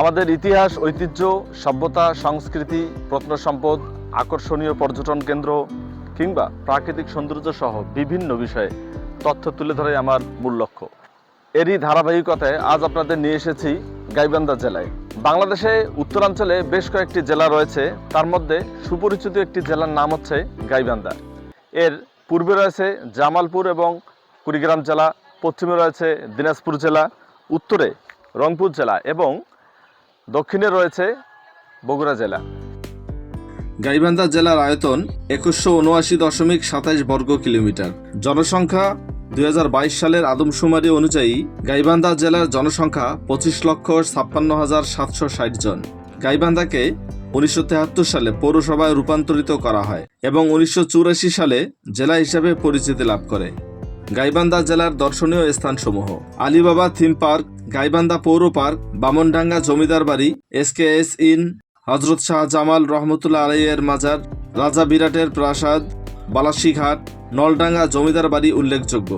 আমাদের ইতিহাস, ঐতিহ্য, সভ্যতা, সংস্কৃতি, প্রত্নসম্পদ, আকর্ষণীয় পর্যটন কেন্দ্র কিংবা প্রাকৃতিক সৌন্দর্য সহ বিভিন্ন বিষয়ে তথ্য তুলে ধরে আমার মূল লক্ষ্য। এরই ধারাবাহিকতায় আজ আপনাদের নিয়ে এসেছি গাইবান্ধা জেলায়। বাংলাদেশে উত্তরাঞ্চলে বেশ কয়েকটি জেলা রয়েছে, তার মধ্যে সুপরিচিত একটি জেলার নাম হচ্ছে গাইবান্ধা। এর পূর্বে রয়েছে জামালপুর এবং কুড়িগ্রাম জেলা, পশ্চিমে রয়েছে দিনাজপুর জেলা, উত্তরে রংপুর জেলা এবং দক্ষিণে রয়েছে বগুড়া জেলা। গাইবান্ধা জেলার আয়তন একুশশো উনআশি দশমিক সাতাইশ বর্গ কিলোমিটার। জনসংখ্যা দুই হাজার বাইশ সালের আদমশুমারি অনুযায়ী গাইবান্ধা জেলার জনসংখ্যা পঁচিশ লক্ষ ছাপ্পান্ন হাজার সাতশো ষাট জন। গাইবান্ধাকে উনিশশো সালে পৌরসভায় রূপান্তরিত করা হয় এবং উনিশশো চুরাশি সালে জেলা হিসাবে পরিচিতি লাভ করে। গাইবান্ধা জেলার দর্শনীয় স্থানসমূহ। আলিবাবা থিম পার্ক, গাইবান্ধা পৌর পার্ক, বামনডাঙ্গা জমিদার বাড়ি, এসকেএস ইন, হজরত শাহ জামাল রহমতুল্লাহ আলাইয়ের মাজার, রাজা বিরাটের প্রাসাদ বালাসীঘাট নলডাঙ্গা জমিদার বাড়ি উল্লেখযোগ্য।